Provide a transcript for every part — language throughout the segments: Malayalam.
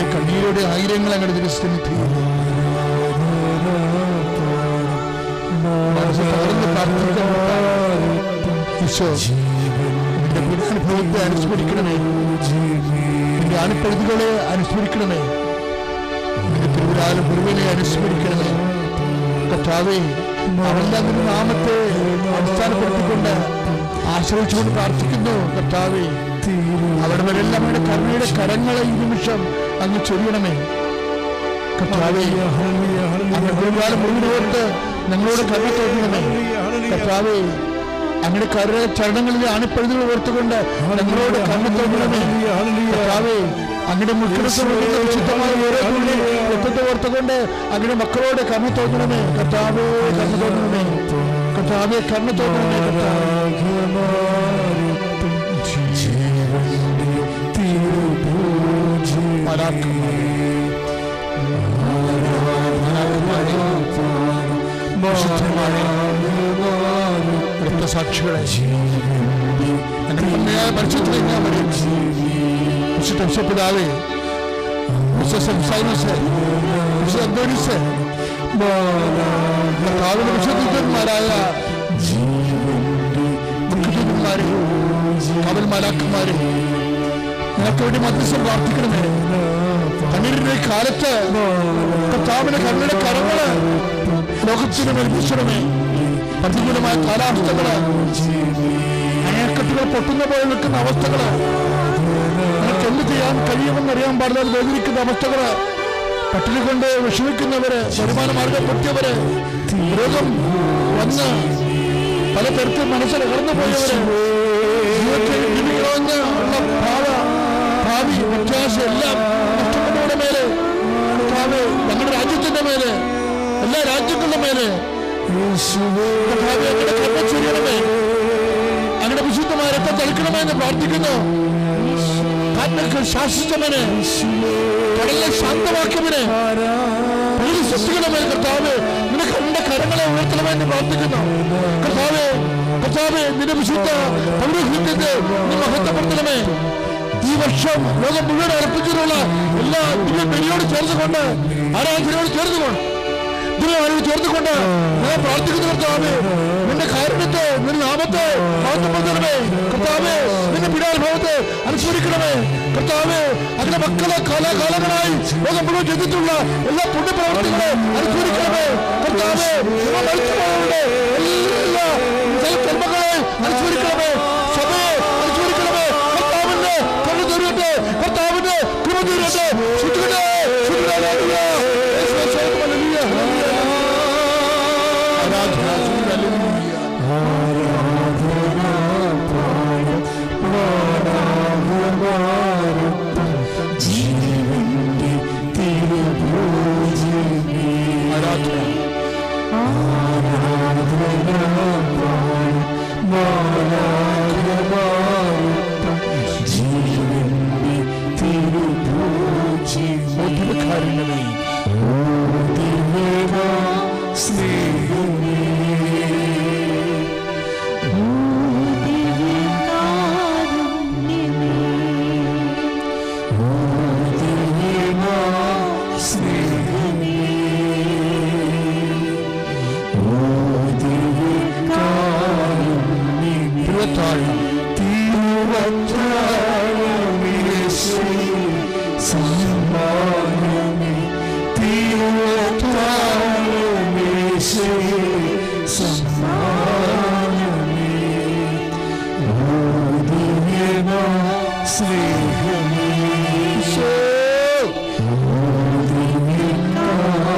കർത്താവെ കണ്ണീരോടെ ആയിരങ്ങൾ അങ്ങോട്ട് പീഡാനുഭവത്തെ അനുസ്മരിക്കണമേ. നിന്റെ അനുസ്മരിക്കണമേ. നിന്റെ അനുസ്മരിക്കണമേ. കർത്താവേ അവരെല്ലാം നാമത്തെ അടിസ്ഥാനപ്പെടുത്തിക്കൊണ്ട് ആശ്രയിച്ചുകൊണ്ട് പ്രാർത്ഥിക്കുന്നു കർത്താവേ. അവിടെ അവരുടെ കരുണയുടെ കരങ്ങളെ ഈ നിമിഷം അങ്ങ് ചൊരിയണമേ. കർത്താവേ ഞങ്ങളോട് കരുണ തോന്നണമേ കർത്താവേ അങ്ങയുടെ ചരണങ്ങളിൽ അണിപ്പഴുതുകൾ ഓർത്തുകൊണ്ട് ഞങ്ങളോട് കരുണ തോന്നണമേ കർത്താവേ അങ്ങയുടെ ഓർത്തുകൊണ്ട് അങ്ങയുടെ മക്കളോട് കരുണ തോന്നണമേ. കർത്താവേ കരുണ തോന്നണമേ. കർത്താവേ കരുണ തോന്നണമേ കർത്താവേ. രക്തസാക്ഷികളെ ഞങ്ങളുടെ ഉണ്മയായ പരിശുദ്ധത്തിലേക്ക് ഞാൻ വരും വിശുദ്ധ വിശപ്പിതാവേ വിശുദ്ധ സംസാരിച്ച് വിശുദ്ധ അന്തോണിസ് കർത്താവിന്റെ വിശുദ്ധന്മാരായ മുഖ്യന്മാരെ കവൽ മാലാക്കന്മാരെ ഞങ്ങൾക്ക് വേണ്ടി മധ്യസ്ഥം പ്രാർത്ഥിക്കണമേ കണ്ണീരിന്റെ കാലത്ത് കർത്താവിന്റെ കണ്ണയുടെ കരങ്ങൾ ലോകത്തിന് മേൽപ്പിച്ചണമേ പ്രതികൂലമായ കാലാവസ്ഥകൾ അണക്കെട്ടുകൾ പൊട്ടുന്ന പോലെ നിൽക്കുന്ന അവസ്ഥകൾ നിനക്ക് എന്ത് ചെയ്യാൻ കഴിയുമെന്ന് അറിയാൻ പാടില്ലാതെ വേദനിക്കുന്ന അവസ്ഥകൾ പട്ടിണി കൊണ്ട് വിഷമിക്കുന്നവര് വരുമാന മാർഗം പൊട്ടിയവര് രോഗം വന്ന് പല തരത്തിൽ മനസ്സിൽ പോയവര് ജീവിതത്തിൽ ഭാവി പ്രത്യാശ എല്ലാം നഷ്ടപ്പെട്ടവരുടെ മേലെ കർത്താവേ, ഞങ്ങളുടെ രാജ്യത്തിന്റെ മേലെ എല്ലാ രാജ്യങ്ങളുടെ മേലെ. ചൊരിയണമേ. അങ്ങയുടെ വിശുദ്ധമായ രക്തം തളിക്കണമേ എന്ന് പ്രാർത്ഥിക്കുന്നു. കാറ്റിനൊക്കെ ശാസിച്ചവന്. കടലിനെ ശാന്തമാക്കിയവന്. ഒരു സൃഷ്ടിക്കണമേ കർത്താവ്. നിനക്ക് എന്റെ കരങ്ങളെ ഉയർത്തണമേ എന്ന് പ്രാർത്ഥിക്കുന്നു. കർത്താവേ കർത്താവേ നിന്റെ വിശുദ്ധ പൗരോഹിത്യത്തെ നീ മഹത്വപ്പെടുത്തണമേ. വർഷം ലോകം മുഴുവൻ അർപ്പിച്ചിട്ടുള്ള എല്ലാ ദിവ്യ ബലിയോട് ചേർന്നുകൊണ്ട് ആരാധനയോട് ചേർന്നുകൊണ്ട് ദിവ്യമാരോട് ചേർന്നുകൊണ്ട് ഞാൻ പ്രാർത്ഥിക്കുന്നു കർത്താവേ. നിന്റെ കാരുണ്യത്തെ നിന്റെ നാമത്തെ മഹത്വപ്പെടുത്തണമേ. കർത്താവേ നിന്റെ പീഡാനുഭവത്തെ അനുസ്മരിക്കണമേ കർത്താവേ അതിന്റെ മക്കളെ കാലാകാലങ്ങളായി ലോകം മുഴുവൻ ചെയ്തിട്ടുള്ള എല്ലാ പുണ്യപ്രവർത്തികളെ അനുസ്മരിക്കണമേ കർത്താവേ ഇവ മരിച്ചുപോയവരുടെ എല്ലാ കർമ്മങ്ങളെ അനുസ്മരിക്കണമേ 가서 주특을 സ്നേഹമേ ഈശോ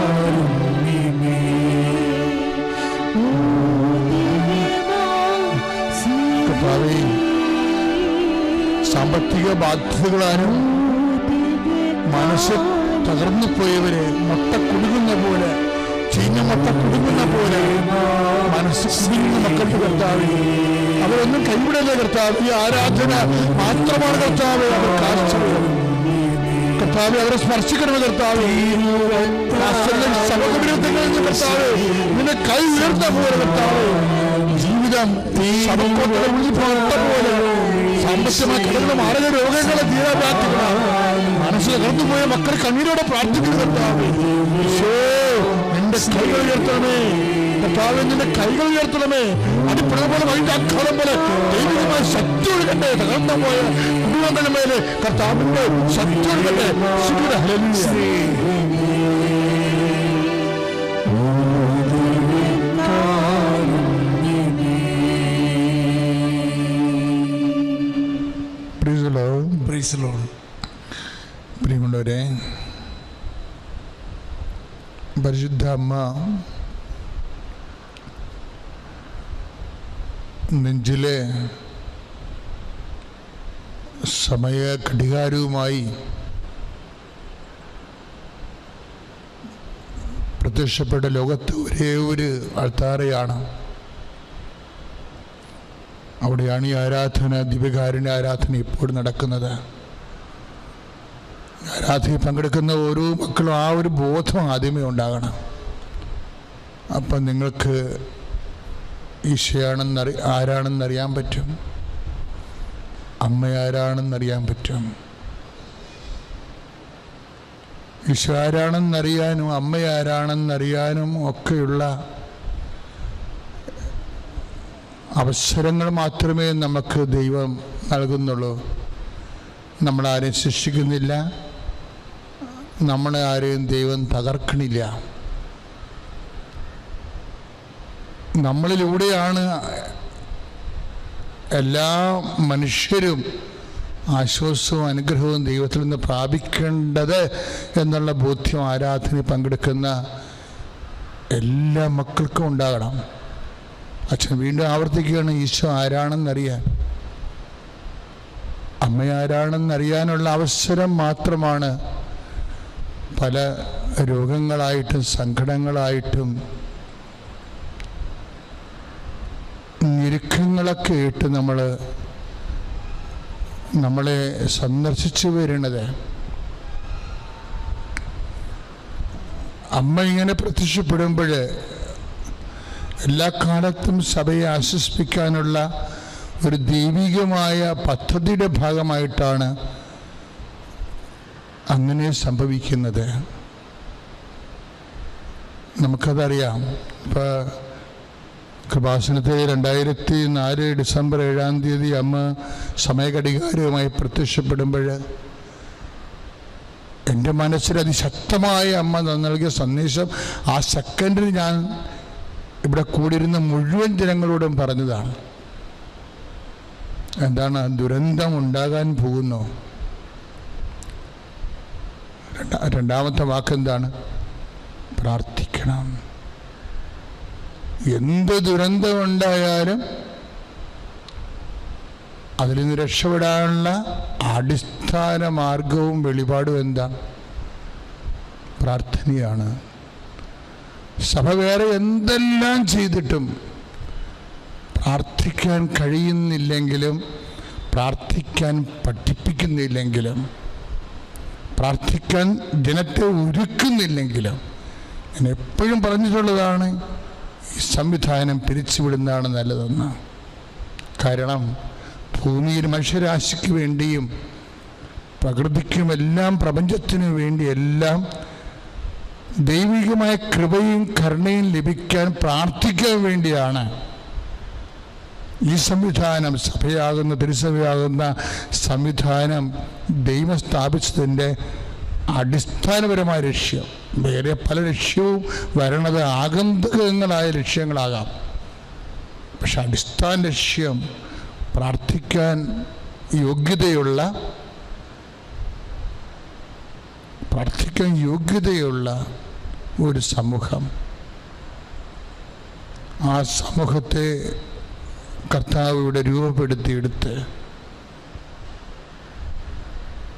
കാരുണ്യമേ കർത്താവേ സാമ്പത്തിക ബാധ്യതകളാലും മനസ്സ് തകർന്നു പോയവരെ അവരൊന്നും കർത്താവ് ഈ ആരാധന മാത്രമാണ് കർത്താവ് കർത്താവ് അവരെ സ്പർശിക്കണമേ കർത്താവ്. നിന്ന് കൈ ഉയർത്ത പോലെ കർത്താവ്. ജീവിതം പോലെ. സാമ്പത്തികമായി കിടക്കുന്ന മാരക രോഗങ്ങളെ തീരാവ്യാപ്തികളാണ് മനസ്സിൽ കടന്നുപോയ മക്കൾ കണ്ണീരോടെ പ്രാർത്ഥിക്കുന്നു കർത്താവ്. നിന്റെ ഉയർത്തണമേ. കർത്താവ് നിന്റെ കൈകൾ ഉയർത്തണമേ. അത് പോലെ വൈകിട്ട് അക്കാലം പോലെ ദൈവികമായ ശക്തി ഒഴുകട്ടെ തകർന്നു പോയ കുടുംബങ്ങളുടെ മേലെ കർത്താവിന്റെ ശക്തി ഒഴുകട്ടെ പ്രിയമുള്ളവരെ പരിശുദ്ധ അമ്മ നെഞ്ചിലെ സമയ ഘടികാരവുമായി പ്രത്യക്ഷപ്പെട്ട ലോകത്ത് ഒരേ ഒരു അൾത്താറയാണ്. അവിടെയാണ് ഈ ആരാധന ദിവ്യകാരുണ്യ ആരാധന ഇപ്പോഴും നടക്കുന്നത്. ആരാധനയിൽ പങ്കെടുക്കുന്ന ഓരോ മക്കളും ആ ഒരു ബോധം ആദ്യമേ ഉണ്ടാകണം. അപ്പം നിങ്ങൾക്ക് ഈശയാണെന്നറി ആരാണെന്നറിയാൻ പറ്റും? അമ്മയാരാണെന്നറിയാൻ പറ്റും? ഈശോ ആരാണെന്നറിയാനും അമ്മയാരാണെന്നറിയാനും ഒക്കെയുള്ള അവസരങ്ങൾ മാത്രമേ നമുക്ക് ദൈവം നൽകുന്നുള്ളൂ. നമ്മളാരെയും ശിക്ഷിക്കുന്നില്ല. നമ്മളെ ആരെയും ദൈവം തകർക്കണില്ല. നമ്മളിലൂടെയാണ് എല്ലാ മനുഷ്യരും ആശ്വാസവും അനുഗ്രഹവും ദൈവത്തിൽ നിന്ന് പ്രാപിക്കേണ്ടത് എന്നുള്ള ബോധ്യം ആരാധന പങ്കെടുക്കുന്ന എല്ലാ മക്കൾക്കും ഉണ്ടാകണം. അച്ഛൻ വീണ്ടും ആവർത്തിക്കുകയാണ് ഈശോ ആരാണെന്നറിയാൻ? അമ്മ ആരാണെന്നറിയാനുള്ള അവസരം മാത്രമാണ് പല രോഗങ്ങളായിട്ടും സങ്കടങ്ങളായിട്ടും ഞെരുക്കങ്ങളൊക്കെ ഇട്ട് നമ്മൾ നമ്മളെ സന്ദർശിച്ചു വരുന്നത് അമ്മ ഇങ്ങനെ പ്രത്യക്ഷപ്പെടുമ്പോൾ എല്ലാ കാലത്തും സഭയെ ആശ്വസിപ്പിക്കാനുള്ള ഒരു ദൈവികമായ പദ്ധതിയുടെ ഭാഗമായിട്ടാണ് അങ്ങനെ സംഭവിക്കുന്നത്. നമുക്കതറിയാം. ഇപ്പോൾ കൃപാസനത്തിൽ രണ്ടായിരത്തി നാല് ഡിസംബർ ഏഴാം തീയതി അമ്മ സമയഘടികാരവുമായി പ്രത്യക്ഷപ്പെടുമ്പോൾ എന്റെ മനസ്സിൽ അതിശക്തമായ അമ്മ നൽകിയ സന്ദേശം ആ സെക്കൻഡിൽ ഞാൻ ഇവിടെ കൂടിയിരുന്ന മുഴുവൻ ജനങ്ങളോടും പറഞ്ഞതാണ്. എന്താണ് ദുരന്തം ഉണ്ടാകാൻ പോകുന്നു? രണ്ടാമത്തെ വാക്കെന്താണ്? പ്രാർത്ഥിക്കണം. എന്ത് ദുരന്തമുണ്ടായാലും അതിൽ നിന്ന് രക്ഷപ്പെടാനുള്ള അടിസ്ഥാന മാർഗവും വെളിപാടും എന്താ പ്രാർത്ഥനയാണ്. സഭ വേറെ എന്തെല്ലാം ചെയ്തിട്ടും പ്രാർത്ഥിക്കാൻ കഴിയുന്നില്ലെങ്കിലും പ്രാർത്ഥിക്കാൻ പഠിപ്പിക്കുന്നില്ലെങ്കിലും പ്രാർത്ഥിക്കാൻ ജനത്തെ ഒരുക്കുന്നില്ലെങ്കിലും ഞാൻ എപ്പോഴും പറഞ്ഞിട്ടുള്ളതാണ് സംവിധാനം പിരിച്ചുവിടുന്നതാണ് നല്ലതെന്ന്. കാരണം ഭൂമിയിൽ മനുഷ്യരാശിക്ക് വേണ്ടിയും പ്രകൃതിക്കും എല്ലാം പ്രപഞ്ചത്തിനു വേണ്ടിയെല്ലാം ദൈവികമായ കൃപയും കരുണയും ലഭിക്കാൻ പ്രാർത്ഥിക്കാൻ വേണ്ടിയാണ് ഈ സംവിധാനം. സഭയാകുന്ന തിരുസഭയാകുന്ന സംവിധാനം ദൈവം സ്ഥാപിച്ചതിന്റെ അടിസ്ഥാനപരമായ ലക്ഷ്യം. വേറെ പല ലക്ഷ്യവും വരണത് ആഗന്തുകങ്ങളായ ലക്ഷ്യങ്ങളാകാം. പക്ഷെ അടിസ്ഥാന ലക്ഷ്യം പ്രാർത്ഥിക്കാൻ യോഗ്യതയുള്ള പ്രാർത്ഥിക്കാൻ യോഗ്യതയുള്ള ഒരു സമൂഹം. ആ സമൂഹത്തെ കർത്താവ് ഇവിടെ രൂപപ്പെടുത്തിയെടുത്ത്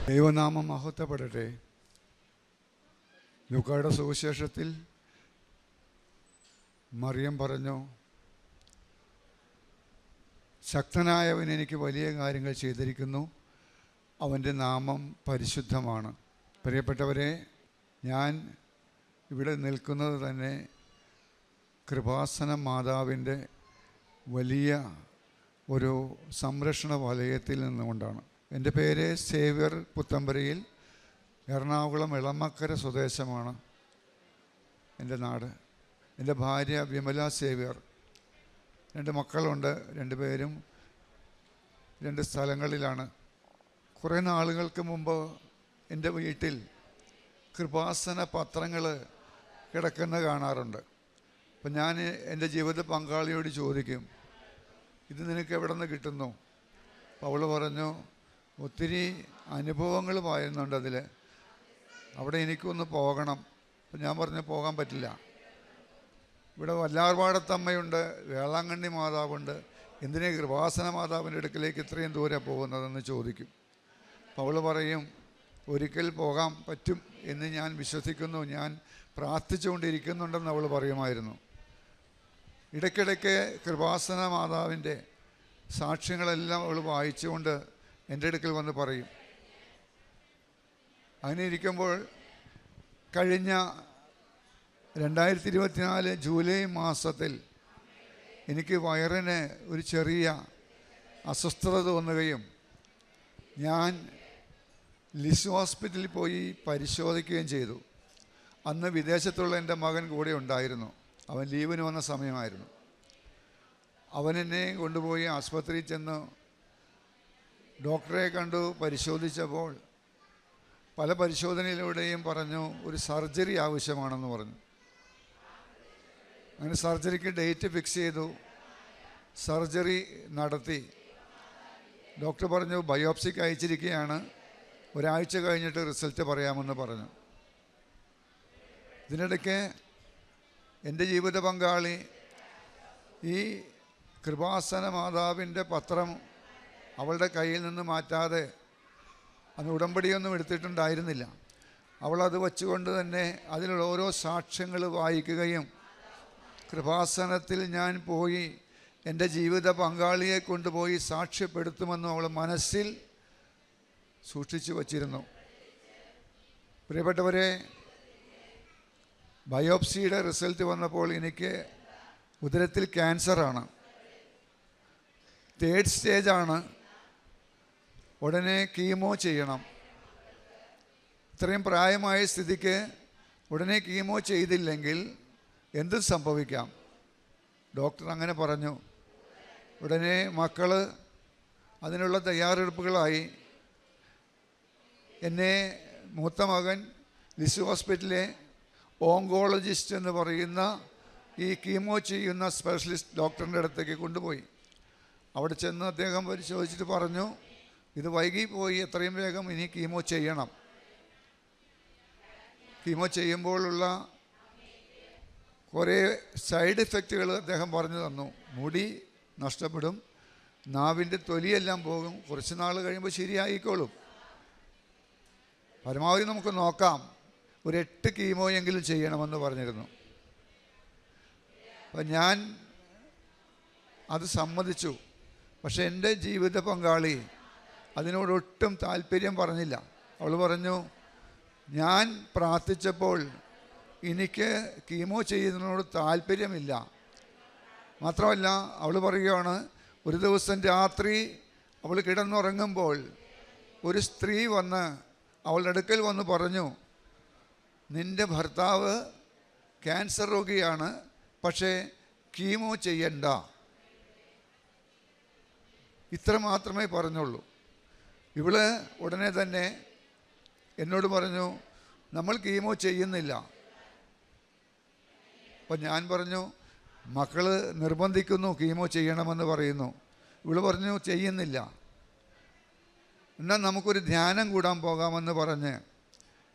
ദൈവനാമം മഹത്വപ്പെടട്ടെ. ലൂക്കായുടെ സുവിശേഷത്തിൽ മറിയം പറഞ്ഞു ശക്തനായവൻ എനിക്ക് വലിയ കാര്യങ്ങൾ ചെയ്തിരിക്കുന്നു. അവന്റെ നാമം പരിശുദ്ധമാണ്. പ്രിയപ്പെട്ടവരെ ഞാൻ ഇവിടെ നിൽക്കുന്നത് തന്നെ കൃപാസന മാതാവിന്റെ വലിയ ഒരു സംരക്ഷണ വലയത്തിൽ നിന്നുകൊണ്ടാണ്. എന്റെ പേര് സേവ്യർ പുത്തമ്പരയിൽ. എറണാകുളം ഇളമക്കര സ്വദേശമാണ് എന്റെ നാട്. എന്റെ ഭാര്യ വിമല സേവ്യർ. രണ്ട് മക്കളുണ്ട് രണ്ട് പേരും രണ്ട് സ്ഥലങ്ങളിലാണ്. കുറേ നാളുകൾക്ക് മുമ്പ് എന്റെ വീട്ടിൽ കൃപാസന പത്രങ്ങൾ കിടക്കുന്ന കാണാറുണ്ട്. അപ്പം ഞാൻ എന്റെ ജീവിത പങ്കാളിയോട് ചോദിക്കും ഇത് നിനക്ക് എവിടെ നിന്ന് കിട്ടുന്നു? അപ്പോൾ അവൾ പറഞ്ഞു ഒത്തിരി അനുഭവങ്ങൾ പറയുന്നുണ്ട് അതിൽ. അവിടെ എനിക്കൊന്ന് പോകണം. അപ്പം ഞാൻ പറഞ്ഞു പോകാൻ പറ്റില്ല. ഇവിടെ വല്ലാർപാടത്തമ്മയുണ്ട് വേളാങ്കണ്ണി മാതാവുണ്ട്. എന്തിനേ കൃപാസന മാതാവിന്റെ അടുക്കലേക്ക് ഇത്രയും ദൂരെ പോകുന്നതെന്ന് ചോദിക്കും. അവൾ പറയും ഒരിക്കൽ പോകാൻ പറ്റും എന്ന് ഞാൻ വിശ്വസിക്കുന്നു. ഞാൻ പ്രാർത്ഥിച്ചുകൊണ്ടിരിക്കുന്നുണ്ടെന്ന് അവൾ പറയുമായിരുന്നു. ഇടയ്ക്കിടയ്ക്ക് കൃപാസന മാതാവിന്റെ സാക്ഷ്യങ്ങളെല്ലാം അവൾ വായിച്ചുകൊണ്ട് എന്റെ അടുക്കൽ വന്ന് പറയും. അങ്ങനെ ഇരിക്കുമ്പോൾ കഴിഞ്ഞ രണ്ടായിരത്തി ഇരുപത്തിനാല് ജൂലൈ മാസത്തിൽ എനിക്ക് വയറിന് ഒരു ചെറിയ അസ്വസ്ഥത തോന്നുകയും ഞാൻ ലിസ് ഹോസ്പിറ്റലിൽ പോയി പരിശോധിക്കുകയും ചെയ്തു. അന്ന് വിദേശത്തുള്ള എന്റെ മകൻ കൂടെ ഉണ്ടായിരുന്നു. അവൻ ലീവിന് വന്ന സമയമായിരുന്നു. അവൻ എന്നെ കൊണ്ടുപോയി ആസ്പത്രിയിൽ ചെന്ന് ഡോക്ടറെ കണ്ടു പരിശോധിച്ചപ്പോൾ പല പരിശോധനയിലൂടെയും പറഞ്ഞു ഒരു സർജറി ആവശ്യമാണെന്ന് പറഞ്ഞു. അങ്ങനെ സർജറിക്ക് ഡേറ്റ് ഫിക്സ് ചെയ്തു. സർജറി നടത്തി. ഡോക്ടർ പറഞ്ഞു ബയോപ്സിക്ക് അയച്ചിരിക്കുകയാണ്. ഒരാഴ്ച കഴിഞ്ഞിട്ട് റിസൾട്ട് പറയാമെന്ന് പറഞ്ഞു. ഇതിനിടയ്ക്ക് എന്റെ ജീവിത പങ്കാളി ഈ കൃപാസന മാതാവിന്റെ പത്രം അവളുടെ കയ്യിൽ നിന്ന് മാറ്റാതെ അന്ന് ഉടമ്പടിയൊന്നും എടുത്തിട്ടുണ്ടായിരുന്നില്ല. അവളത് വച്ചുകൊണ്ട് തന്നെ അതിലുള്ള ഓരോ സാക്ഷ്യങ്ങൾ വായിക്കുകയും കൃപാസനത്തിൽ ഞാൻ പോയി എന്റെ ജീവിത പങ്കാളിയെ കൊണ്ടുപോയി സാക്ഷ്യപ്പെടുത്തുമെന്നും അവൾ മനസ്സിൽ സൂക്ഷിച്ചു വച്ചിരുന്നു. പ്രിയപ്പെട്ടവരെ ബയോപ്സിയുടെ റിസൾട്ട് വന്നപ്പോൾ എനിക്ക് ഉദരത്തിൽ ക്യാൻസറാണ്. തേർഡ് സ്റ്റേജാണ് ഉടനെ കീമോ ചെയ്യണം. ഇത്രയും പ്രായമായ സ്ഥിതിക്ക് ഉടനെ കീമോ ചെയ്തില്ലെങ്കിൽ എന്ത് സംഭവിക്കാം. ഡോക്ടർ അങ്ങനെ പറഞ്ഞു. ഉടനെ മക്കൾ അതിനുള്ള തയ്യാറെടുപ്പുകളായി. എന്നെ മൂത്ത മകൻ ലിസു ഹോസ്പിറ്റലിലെ ഓങ്കോളജിസ്റ്റ് എന്ന് പറയുന്ന ഈ കീമോ ചെയ്യുന്ന സ്പെഷ്യലിസ്റ്റ് ഡോക്ടറിന്റെ അടുത്തേക്ക് കൊണ്ടുപോയി. അവിടെ ചെന്ന് അദ്ദേഹം പരിശോധിച്ചിട്ട് പറഞ്ഞു ഇത് വൈകി പോയി എത്രയും വേഗം ഇനി കീമോ ചെയ്യണം. കീമോ ചെയ്യുമ്പോഴുള്ള കുറേ സൈഡ് ഇഫക്റ്റുകൾ അദ്ദേഹം പറഞ്ഞു തന്നു. മുടി നഷ്ടപ്പെടും നാവിന്റെ തൊലിയെല്ലാം പോകും കുറച്ച് നാൾ കഴിയുമ്പോൾ ശരിയായിക്കോളും. പരമാവധി നമുക്ക് നോക്കാം ഒരു എട്ട് കീമോയെങ്കിലും ചെയ്യണമെന്ന് പറഞ്ഞിരുന്നു. അപ്പം ഞാൻ അത് സമ്മതിച്ചു. പക്ഷെ എന്റെ ജീവിത പങ്കാളി അതിനോടൊട്ടും താല്പര്യം പറഞ്ഞില്ല. അവൾ പറഞ്ഞു ഞാൻ പ്രാർത്ഥിച്ചപ്പോൾ എനിക്ക് കീമോ ചെയ്യുന്നതിനോട് താല്പര്യമില്ല. മാത്രമല്ല അവൾ പറയുകയാണ് ഒരു ദിവസം രാത്രി അവൾ കിടന്നുറങ്ങുമ്പോൾ ഒരു സ്ത്രീ വന്ന് അവളുടെ അടുക്കൽ വന്ന് പറഞ്ഞു നിന്റെ ഭർത്താവ് ക്യാൻസർ രോഗിയാണ് പക്ഷേ കീമോ ചെയ്യണ്ട. ഇത്ര മാത്രമേ പറഞ്ഞുള്ളൂ. ഇവൾ ഉടനെ തന്നെ എന്നോട് പറഞ്ഞു നമ്മൾ കീമോ ചെയ്യുന്നില്ല. അപ്പം ഞാൻ പറഞ്ഞു മക്കൾ നിർബന്ധിക്കുന്നു കീമോ ചെയ്യണമെന്ന് പറയുന്നു. ഇവൾ പറഞ്ഞു ചെയ്യുന്നില്ല. എന്നാൽ നമുക്കൊരു ധ്യാനം കൂടാൻ പോകാമെന്ന് പറഞ്ഞ്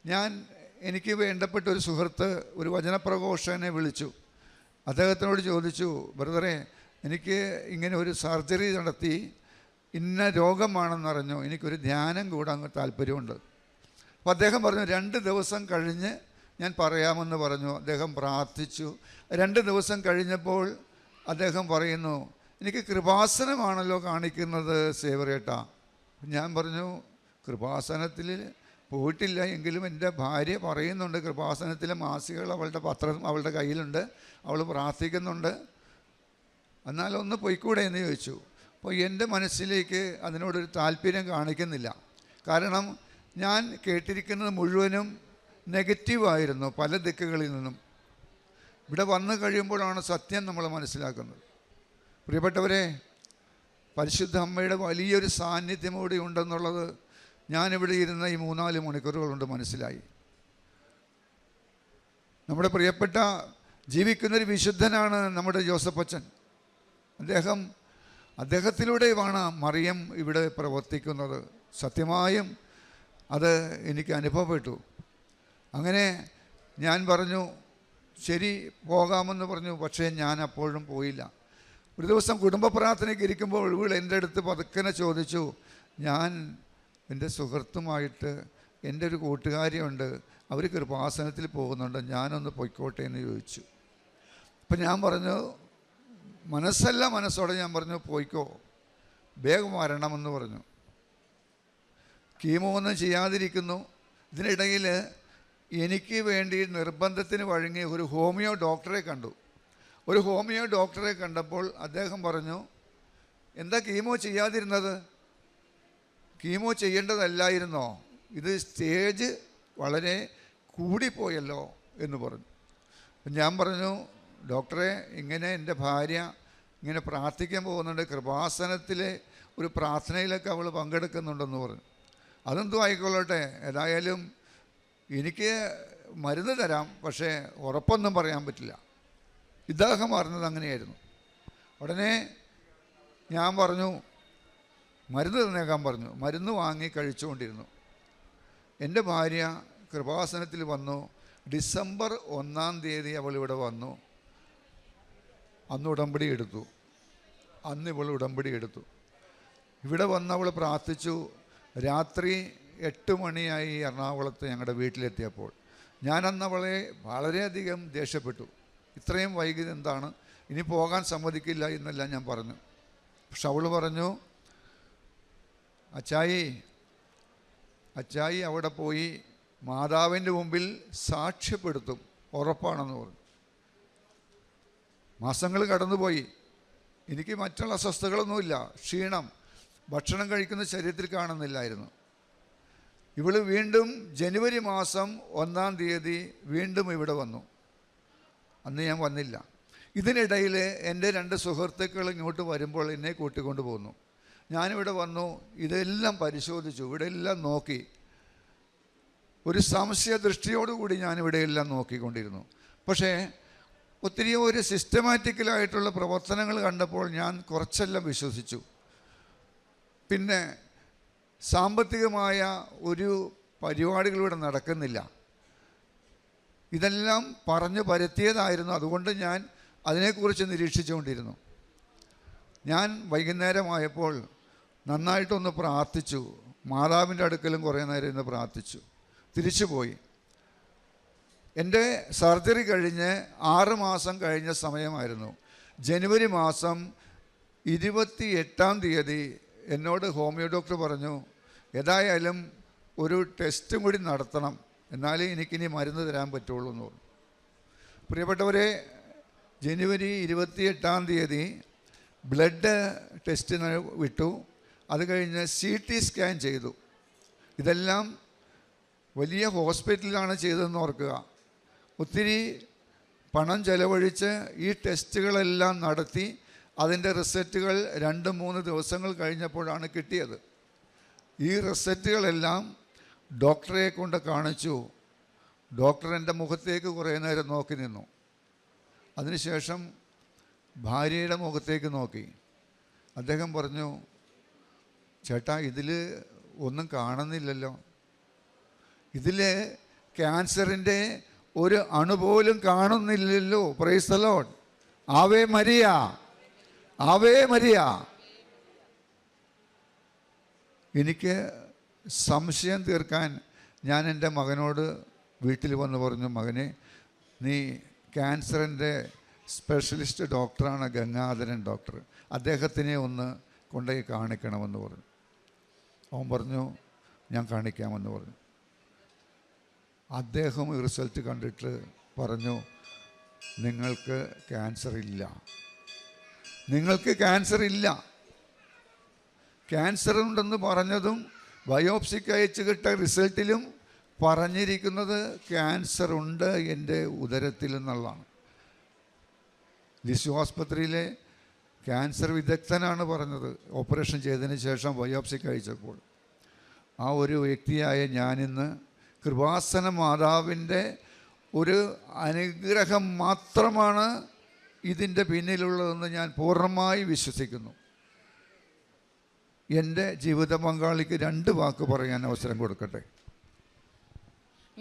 ഞാൻ എനിക്ക് വേണ്ടപ്പെട്ട ഒരു സുഹൃത്ത് ഒരു വചനപ്രഘോഷനെ വിളിച്ചു. അദ്ദേഹത്തിനോട് ചോദിച്ചു ബ്രദറെ എനിക്ക് ഇങ്ങനെ ഒരു സർജറി നടത്തി ഇന്ന രോഗമാണെന്ന് രോഗമാണെന്നറിഞ്ഞു. എനിക്കൊരു ധ്യാനം കൂടാൻ താല്പര്യമുണ്ട്. അപ്പോൾ അദ്ദേഹം പറഞ്ഞു രണ്ട് ദിവസം കഴിഞ്ഞ് ഞാൻ പറയാമെന്ന് പറഞ്ഞു. അദ്ദേഹം പ്രാർത്ഥിച്ചു. രണ്ട് ദിവസം കഴിഞ്ഞപ്പോൾ അദ്ദേഹം പറയുന്നു എനിക്ക് കൃപാസനമാണല്ലോ കാണിക്കുന്നത് സേവറേട്ട ഞാൻ പറഞ്ഞു കൃപാസനത്തിൽ പോയിട്ടില്ല. എങ്കിലും എന്റെ ഭാര്യ പറയുന്നുണ്ട് കൃപാസനത്തിലെ മാസികൾ അവളുടെ പത്രം അവളുടെ കയ്യിലുണ്ട്. അവൾ പ്രാർത്ഥിക്കുന്നുണ്ട്. എന്നാൽ ഒന്ന് പൊയ്ക്കൂടെ എന്ന് ചോദിച്ചു. അപ്പോൾ എന്റെ മനസ്സിലേക്ക് അതിനോടൊരു താല്പര്യം കാണിക്കുന്നില്ല. കാരണം ഞാൻ കേട്ടിരിക്കുന്നത് മുഴുവനും നെഗറ്റീവായിരുന്നു പല ദിക്കുകളിൽ നിന്നും. ഇവിടെ വന്നു കഴിയുമ്പോഴാണ് സത്യം നമ്മൾ മനസ്സിലാക്കുന്നത്. പ്രിയപ്പെട്ടവരെ പരിശുദ്ധ അമ്മയുടെ വലിയൊരു സാന്നിധ്യം കൂടി ഉണ്ടെന്നുള്ളത് ഞാനിവിടെ ഇരുന്ന ഈ മൂന്നാൽ മണിക്കൂറുകൾ കൊണ്ട് മനസ്സിലായി. നമ്മുടെ പ്രിയപ്പെട്ട ജീവിക്കുന്നൊരു വിശുദ്ധനാണ് നമ്മുടെ ജോസഫ് അച്ഛൻ. അദ്ദേഹം അദ്ദേഹത്തിലൂടെയാണ് മറിയം ഇവിടെ പ്രവർത്തിക്കുന്നത്. സത്യമായും അത് എനിക്ക് അനുഭവപ്പെട്ടു. അങ്ങനെ ഞാൻ പറഞ്ഞു ശരി പോകാമെന്ന് പറഞ്ഞു പക്ഷേ ഞാൻ അപ്പോഴും പോയില്ല. ഒരു ദിവസം കുടുംബ പ്രാർത്ഥനയ്ക്ക് ഇരിക്കുമ്പോൾ ഇവൾ എന്റെ അടുത്ത് പതുക്കനെ ചോദിച്ചു ഞാൻ എന്റെ സുഹൃത്തുമായിട്ട് എന്റെ ഒരു കൂട്ടുകാരിയുണ്ട് അവർ കൃപാസനത്തിൽ പോകുന്നുണ്ട് ഞാനൊന്ന് പൊയ്ക്കോട്ടെ എന്ന് ചോദിച്ചു. അപ്പം ഞാൻ പറഞ്ഞു മനസ്സല്ല മനസ്സോടെ ഞാൻ പറഞ്ഞു പോയിക്കോ വേഗം വരണമെന്ന് പറഞ്ഞു. കീമോ ഒന്നും ചെയ്യാതിരിക്കുന്നു. ഇതിനിടയിൽ എനിക്ക് വേണ്ടി നിർബന്ധത്തിന് വഴങ്ങി ഒരു ഹോമിയോ ഡോക്ടറെ കണ്ടു. ഒരു ഹോമിയോ ഡോക്ടറെ കണ്ടപ്പോൾ അദ്ദേഹം പറഞ്ഞു എന്താ കീമോ ചെയ്യാതിരുന്നത്? കീമോ ചെയ്യേണ്ടതല്ലായിരുന്നോ? ഇത് സ്റ്റേജ് വളരെ കൂടിപ്പോയല്ലോ എന്ന് പറഞ്ഞു. ഞാൻ പറഞ്ഞു ഡോക്ടറെ ഇങ്ങനെ എന്റെ ഭാര്യ ഇങ്ങനെ പ്രാർത്ഥിക്കാൻ പോകുന്നുണ്ട്. കൃപാസനത്തിലെ ഒരു പ്രാർത്ഥനയിലൊക്കെ അവൾ പങ്കെടുക്കുന്നുണ്ടെന്ന് പറഞ്ഞു. അതെന്തോ ആയിക്കൊള്ളട്ടെ. ഏതായാലും എനിക്ക് മരുന്ന് തരാം പക്ഷേ ഉറപ്പൊന്നും പറയാൻ പറ്റില്ല. ഇദ്ദേഹം പറഞ്ഞത് അങ്ങനെയായിരുന്നു. ഉടനെ ഞാൻ പറഞ്ഞു മരുന്ന് തന്നേക്കാൻ പറഞ്ഞു. മരുന്ന് വാങ്ങി കഴിച്ചുകൊണ്ടിരുന്നു. എന്റെ ഭാര്യ കൃപാസനത്തിൽ വന്നു. ഡിസംബർ ഒന്നാം തീയതി അവൾ ഇവിടെ വന്നു. അന്ന് ഉടമ്പടി എടുത്തു. അന്ന് ഇവൾ ഉടമ്പടി എടുത്തു. ഇവിടെ വന്ന് അവൾ പ്രാർത്ഥിച്ചു രാത്രി എട്ട് മണിയായി എറണാകുളത്ത് ഞങ്ങളുടെ വീട്ടിലെത്തിയപ്പോൾ ഞാനന്ന് അവളെ വളരെയധികം ദേഷ്യപ്പെട്ടു. ഇത്രയും വൈകിയത് എന്താണ്? ഇനി പോകാൻ സമ്മതിക്കില്ല എന്നെല്ലാം ഞാൻ പറഞ്ഞു. പക്ഷെ അവൾ പറഞ്ഞു അച്ചായി അച്ചായി അവിടെ പോയി മാതാവിന്റെ മുമ്പിൽ സാക്ഷ്യപ്പെടുത്തും. ഉറപ്പാണെന്ന് പറഞ്ഞു. മാസങ്ങൾ കടന്നുപോയി. എനിക്ക് മറ്റുള്ള അസ്വസ്ഥകളൊന്നുമില്ല. ക്ഷീണം. ഭക്ഷണം കഴിക്കുന്ന ശരീരത്തിൽ കാണുന്നില്ലായിരുന്നു. ഇവൾ വീണ്ടും ജനുവരി മാസം ഒന്നാം തീയതി വീണ്ടും ഇവിടെ വന്നു. അന്ന് ഞാൻ വന്നില്ല. ഇതിനിടയിൽ എന്റെ രണ്ട് സുഹൃത്തുക്കൾ ഇങ്ങോട്ട് വരുമ്പോൾ എന്നെ കൂട്ടിക്കൊണ്ട് പോന്നു. ഞാനിവിടെ വന്നു ഇതെല്ലാം പരിശോധിച്ചു ഇവിടെ എല്ലാം നോക്കി. ഒരു സംശയ ദൃഷ്ടിയോടുകൂടി ഞാനിവിടെ എല്ലാം നോക്കിക്കൊണ്ടിരുന്നു. പക്ഷേ ഒത്തിരി ഒരു സിസ്റ്റമാറ്റിക്കലായിട്ടുള്ള പ്രവർത്തനങ്ങൾ കണ്ടപ്പോൾ ഞാൻ കുറച്ചെല്ലാം വിശ്വസിച്ചു. പിന്നെ സാമ്പത്തികമായ ഒരു പരിപാടികളിവിടെ നടക്കുന്നില്ല. ഇതെല്ലാം പറഞ്ഞു പരത്തിയതായിരുന്നു. അതുകൊണ്ട് ഞാൻ അതിനെക്കുറിച്ച് നിരീക്ഷിച്ചുകൊണ്ടിരുന്നു. ഞാൻ വൈകുന്നേരമായപ്പോൾ നന്നായിട്ടൊന്ന് പ്രാർത്ഥിച്ചു. മാതാവിന്റെ അടുക്കലും കുറേ നേരം ഇന്ന് പ്രാർത്ഥിച്ചു. തിരിച്ചു പോയി എന്റെ സർജറി കഴിഞ്ഞ് ആറ് മാസം കഴിഞ്ഞ സമയമായിരുന്നു. ജനുവരി മാസം ഇരുപത്തി എട്ടാം തീയതി എന്നോട് ഹോമിയോ ഡോക്ടർ പറഞ്ഞു ഏതായാലും ഒരു ടെസ്റ്റും കൂടി നടത്തണം എന്നാലേ എനിക്കിനി മരുന്ന് തരാൻ പറ്റുള്ളൂ എന്ന് പറഞ്ഞു. പ്രിയപ്പെട്ടവരെ ജനുവരി ഇരുപത്തി എട്ടാം തീയതി ബ്ലഡ് ടെസ്റ്റിന് വിട്ടു. അത് കഴിഞ്ഞ് സി ടി സ്കാൻ ചെയ്തു. ഇതെല്ലാം വലിയ ഹോസ്പിറ്റലിലാണ് ചെയ്തതെന്ന് ഓർക്കുക. ഒത്തിരി പണം ചെലവഴിച്ച് ഈ ടെസ്റ്റുകളെല്ലാം നടത്തി അതിന്റെ റിസൾട്ടുകൾ രണ്ട് മൂന്ന് ദിവസങ്ങൾ കഴിഞ്ഞപ്പോഴാണ് കിട്ടിയത്. ഈ റിസൾട്ടുകളെല്ലാം ഡോക്ടറെ കൊണ്ട് കാണിച്ചു. ഡോക്ടർ എന്റെ മുഖത്തേക്ക് കുറേ നേരം നോക്കി നിന്നു. അതിനുശേഷം ഭാര്യയുടെ മുഖത്തേക്ക് നോക്കി. അദ്ദേഹം പറഞ്ഞു ചേട്ടാ ഇതിൽ ഒന്നും കാണുന്നില്ലല്ലോ. ഇതിൽ ക്യാൻസറിന്റെ ഒരു അണുപോലും കാണുന്നില്ലല്ലോ. പ്രൈസലോൺ ആവേ മരിയ. Ave Maria. എനിക്ക് സംശയം തീർക്കാൻ ഞാൻ എന്റെ മകനോട് വീട്ടിൽ വന്ന് പറഞ്ഞു മകനെ നീ ക്യാൻസറിന്റെ സ്പെഷ്യലിസ്റ്റ് ഡോക്ടറാണ് ഗംഗാധരൻ ഡോക്ടർ. അദ്ദേഹത്തിനെ ഒന്ന് കൊണ്ടുപോയി കാണിക്കണമെന്ന് പറഞ്ഞു. അവൻ പറഞ്ഞു ഞാൻ കാണിക്കാമെന്ന് പറഞ്ഞു. അദ്ദേഹം റിസൾട്ട് കണ്ടിട്ട് പറഞ്ഞു നിങ്ങൾക്ക് ക്യാൻസർ ഇല്ല. നിങ്ങൾക്ക് ക്യാൻസർ ഇല്ല. ക്യാൻസർ ഉണ്ടെന്ന് പറഞ്ഞതും ബയോപ്സിക്ക് അയച്ചു കിട്ട റിസൾട്ടിലും പറഞ്ഞിരിക്കുന്നത് ക്യാൻസർ ഉണ്ട് എന്റെ ഉദരത്തിൽ എന്നുള്ളതാണ്. ലിസു ആസ്പത്രിയിലെ ക്യാൻസർ വിദഗ്ധനാണ് പറഞ്ഞത് ഓപ്പറേഷൻ ചെയ്തതിന് ശേഷം ബയോപ്സിക്ക് അയച്ചപ്പോൾ. ആ ഒരു വ്യക്തിയായ ഞാനിന്ന് കൃപാസന മാതാവിന്റെ ഒരു അനുഗ്രഹം മാത്രമാണ് ഇതിന്റെ പിന്നിലുള്ളതെന്ന് ഞാൻ പൂർണമായി വിശ്വസിക്കുന്നു. എന്റെ ജീവിത പങ്കാളിക്ക് രണ്ട് വാക്ക് പറയാൻ അവസരം കൊടുക്കട്ടെ?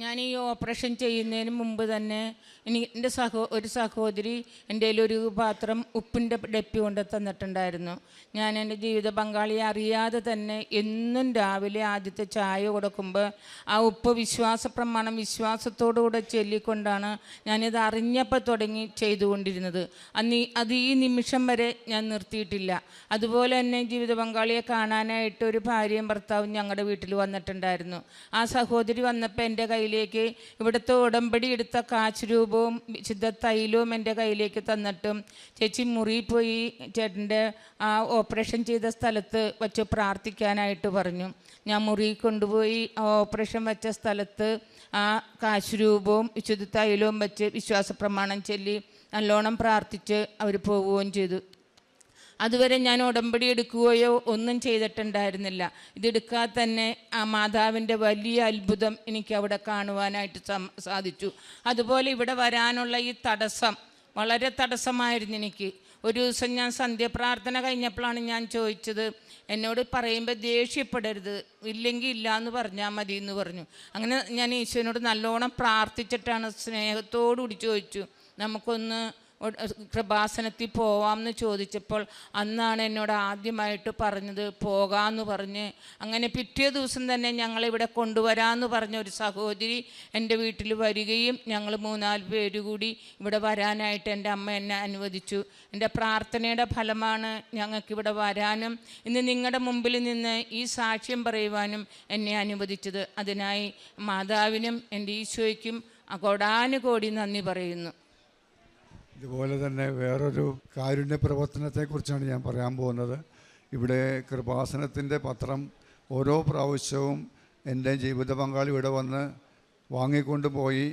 ഞാൻ ഈ ഓപ്പറേഷൻ ചെയ്യുന്നതിന് മുമ്പ് തന്നെ എന്റെ സഹോ ഒരു സഹോദരി എന്റെ ഒരു പാത്രം ഉപ്പിന്റെ ഡപ്പി കൊണ്ട് തന്നിട്ടുണ്ടായിരുന്നു. ഞാൻ എന്റെ ജീവിത പങ്കാളിയെ അറിയാതെ തന്നെ എന്നും രാവിലെ ആദ്യത്തെ ചായ കൊടുക്കുമ്പോൾ ആ ഉപ്പ് വിശ്വാസ പ്രമാണം വിശ്വാസത്തോടുകൂടെ ചൊല്ലിക്കൊണ്ടാണ് ഞാനിത് അറിഞ്ഞപ്പോൾ തുടങ്ങി ചെയ്തുകൊണ്ടിരുന്നത്. അന്ന് അത് ഈ നിമിഷം വരെ ഞാൻ നിർത്തിയിട്ടില്ല. അതുപോലെ തന്നെ ജീവിത പങ്കാളിയെ കാണാനായിട്ട് ഒരു ഭാര്യയും ഭർത്താവും ഞങ്ങളുടെ വീട്ടിൽ വന്നിട്ടുണ്ടായിരുന്നു. ആ സഹോദരി വന്നപ്പോൾ എന്റെ കയ്യിലേക്ക് ഇവിടുത്തെ ഉടമ്പടി എടുത്ത കാശ് രൂപവും വിശുദ്ധ തൈലവും എന്റെ കയ്യിലേക്ക് തന്നിട്ടും ചേച്ചി മുറി പോയി ചേട്ടന്റെ ആ ഓപ്പറേഷൻ ചെയ്ത സ്ഥലത്ത് വച്ച് പ്രാർത്ഥിക്കാനായിട്ട് പറഞ്ഞു. ഞാൻ മുറി കൊണ്ടുപോയി ആ ഓപ്പറേഷൻ വെച്ച സ്ഥലത്ത് ആ കാശ് രൂപവും വിശുദ്ധ തൈലവും വെച്ച് വിശ്വാസ പ്രമാണം ചൊല്ലി നല്ലോണം പ്രാർത്ഥിച്ച് അവർ പോവുകയും ചെയ്തു. അതുവരെ ഞാൻ ഉടമ്പടി എടുക്കുകയോ ഒന്നും ചെയ്തിട്ടുണ്ടായിരുന്നില്ല. ഇതെടുക്കാതെ തന്നെ ആ മാതാവിന്റെ വലിയ അത്ഭുതം എനിക്ക് അവിടെ കാണുവാനായിട്ട് സാധിച്ചു. അതുപോലെ ഇവിടെ വരാനുള്ള ഈ തടസ്സം വളരെ തടസ്സമായിരുന്നു എനിക്ക്. ഒരു ദിവസം ഞാൻ സന്ധ്യപ്രാർത്ഥന കഴിഞ്ഞപ്പോഴാണ് ഞാൻ ചോദിച്ചത് എന്നോട് പറയുമ്പോൾ ദേഷ്യപ്പെടരുത്. ഇല്ലെങ്കിൽ ഇല്ല എന്ന് പറഞ്ഞാൽ മതി എന്ന് പറഞ്ഞു. അങ്ങനെ ഞാൻ ഈശോനോട് നല്ലോണം പ്രാർത്ഥിച്ചിട്ടാണ് സ്നേഹത്തോടു കൂടി ചോദിച്ചു. നമുക്കൊന്ന് കൃപാസനത്തിൽ പോവാമെന്ന് ചോദിച്ചപ്പോൾ അന്നാണ് എന്നോട് ആദ്യമായിട്ട് പറഞ്ഞത് പോകാമെന്ന് പറഞ്ഞ്. അങ്ങനെ പിറ്റേ ദിവസം തന്നെ ഞങ്ങളിവിടെ കൊണ്ടുവരാമെന്ന് പറഞ്ഞ ഒരു സഹോദരി എന്റെ വീട്ടിൽ വരികയും ഞങ്ങൾ മൂന്നാൽ പേര് കൂടി ഇവിടെ വരാനായിട്ട് എന്റെ അമ്മ എന്നെ അനുവദിച്ചു. എന്റെ പ്രാർത്ഥനയുടെ ഫലമാണ് ഞങ്ങൾക്കിവിടെ വരാനും ഇന്ന് നിങ്ങളുടെ മുമ്പിൽ നിന്ന് ഈ സാക്ഷ്യം പറയുവാനും എന്നെ അനുവദിച്ചത്. അതിനായി മാതാവിനും എന്റെ ഈശോയ്ക്കും കോടാനുകോടി നന്ദി പറയുന്നു. ഇതുപോലെ തന്നെ വേറൊരു കാരുണ്യ പ്രവർത്തനത്തെക്കുറിച്ചാണ് ഞാൻ പറയാൻ പോകുന്നത്. ഇവിടെ കൃപാസനത്തിന്റെ പത്രം ഓരോ പ്രാവശ്യവും എന്റെ ജീവിത പങ്കാളി ഇവിടെ വന്ന് വാങ്ങിക്കൊണ്ട് പോയി.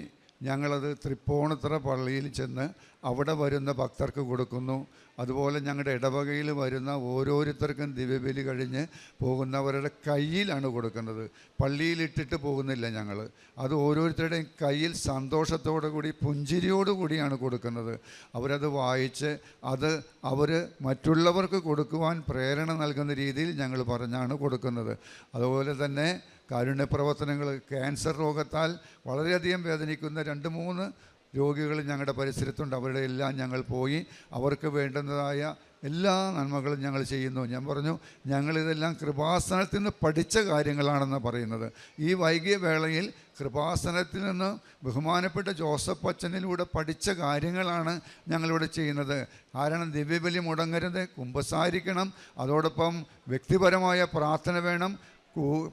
ഞങ്ങളത് തൃപ്പൂണിത്തറ പള്ളിയിൽ ചെന്ന് അവിടെ വരുന്ന ഭക്തർക്ക് കൊടുക്കുന്നു. അതുപോലെ ഞങ്ങളുടെ ഇടവകയിൽ വരുന്ന ഓരോരുത്തർക്കും ദിവ്യബലി കഴിഞ്ഞ് പോകുന്നവരുടെ കയ്യിലാണ് കൊടുക്കുന്നത്. പള്ളിയിലിട്ടിട്ട് പോകുന്നില്ല ഞങ്ങൾ. അത് ഓരോരുത്തരുടെയും കയ്യിൽ സന്തോഷത്തോടു കൂടി പുഞ്ചിരിയോടുകൂടിയാണ് കൊടുക്കുന്നത്. അവരത് വായിച്ച് അത് അവർ മറ്റുള്ളവർക്ക് കൊടുക്കുവാൻ പ്രേരണ നൽകുന്ന രീതിയിൽ ഞങ്ങൾ പറഞ്ഞാണ് കൊടുക്കുന്നത്. അതുപോലെ തന്നെ കാരുണ്യ പ്രവർത്തനങ്ങൾ ക്യാൻസർ രോഗത്താൽ വളരെയധികം വേദനിക്കുന്ന രണ്ട് മൂന്ന് രോഗികൾ ഞങ്ങളുടെ പരിസരത്തുണ്ട്. അവരുടെ എല്ലാം ഞങ്ങൾ പോയി അവർക്ക് വേണ്ടുന്നതായ എല്ലാ നന്മകളും ഞങ്ങൾ ചെയ്യുന്നു. ഞാൻ പറഞ്ഞു ഞങ്ങളിതെല്ലാം കൃപാസനത്തിൽ നിന്ന് പഠിച്ച കാര്യങ്ങളാണെന്ന് പറയുന്നത്. ഈ വൈകിയ വേളയിൽ കൃപാസനത്തിൽ നിന്ന് ബഹുമാനപ്പെട്ട ജോസഫ് അച്ഛനിലൂടെ പഠിച്ച കാര്യങ്ങളാണ് ഞങ്ങളിവിടെ ചെയ്യുന്നത്. കാരണം ദിവ്യബലി മുടങ്ങരുത് കുമ്പസാരിക്കണം അതോടൊപ്പം വ്യക്തിപരമായ പ്രാർത്ഥന വേണം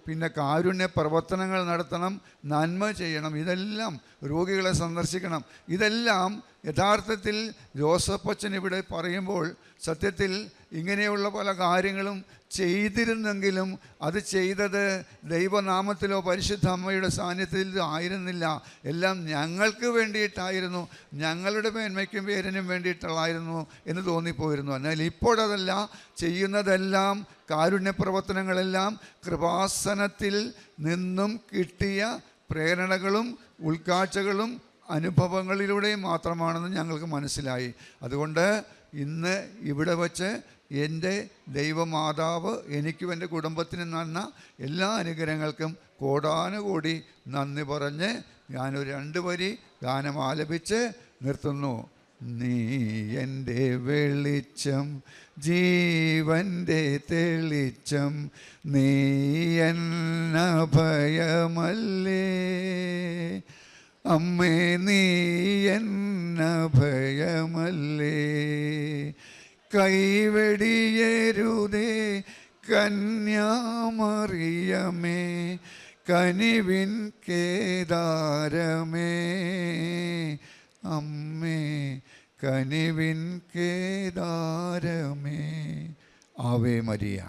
പിന്നെ കാരുണ്യ പ്രവർത്തനങ്ങൾ നടത്തണം നന്മ ചെയ്യണം ഇതെല്ലാം രോഗികളെ സന്ദർശിക്കണം. ഇതെല്ലാം യഥാർത്ഥത്തിൽ ജോസഫ് അച്ഛൻ ഇവിടെ പറയുമ്പോൾ സത്യത്തിൽ ഇങ്ങനെയുള്ള പല കാര്യങ്ങളും ചെയ്തിരുന്നെങ്കിലും അത് ചെയ്തത് ദൈവനാമത്തിലോ പരിശുദ്ധ അമ്മയുടെ സാന്നിധ്യത്തിലോ ആയിരുന്നില്ല. എല്ലാം ഞങ്ങൾക്ക് വേണ്ടിയിട്ടായിരുന്നു. ഞങ്ങളുടെ മേന്മയ്ക്കും പേരിനും വേണ്ടിയിട്ടുള്ളായിരുന്നു എന്ന് തോന്നിപ്പോയിരുന്നു. എന്നാൽ ഇപ്പോഴതല്ല ചെയ്യുന്നതെല്ലാം കാരുണ്യപ്രവർത്തനങ്ങളെല്ലാം കൃപാസനത്തിൽ നിന്നും കിട്ടിയ പ്രേരണകളും ഉൾക്കാഴ്ചകളും അനുഭവങ്ങളിലൂടെയും മാത്രമാണെന്ന് ഞങ്ങൾക്ക് മനസ്സിലായി. അതുകൊണ്ട് ഇന്ന് ഇവിടെ വച്ച് എന്റെ ദൈവമാതാവ് എനിക്കും എന്റെ കുടുംബത്തിനും നന്ന എല്ലാ അനുഗ്രഹങ്ങൾക്കും കോടാനുകൂടി നന്ദി പറഞ്ഞ് ഞാനൊരു രണ്ട് വരി ഗാനം ആലപിച്ച് നിർത്തുന്നു. നീ എന്റെ വെളിച്ചം ജീവന്റെ തെളിച്ചം നീ എന്ന ഭയമല്ലേ അമ്മേ നീ എന്ന ഭയമല്ലേ? കൈവെടിയരുതേ കന്യാമറിയമേ കനിവിൻ കേദാരമേ. അമ്മേ കനിവിൻ കേദാരമേ. Ave Maria.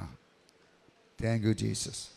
Thank you Jesus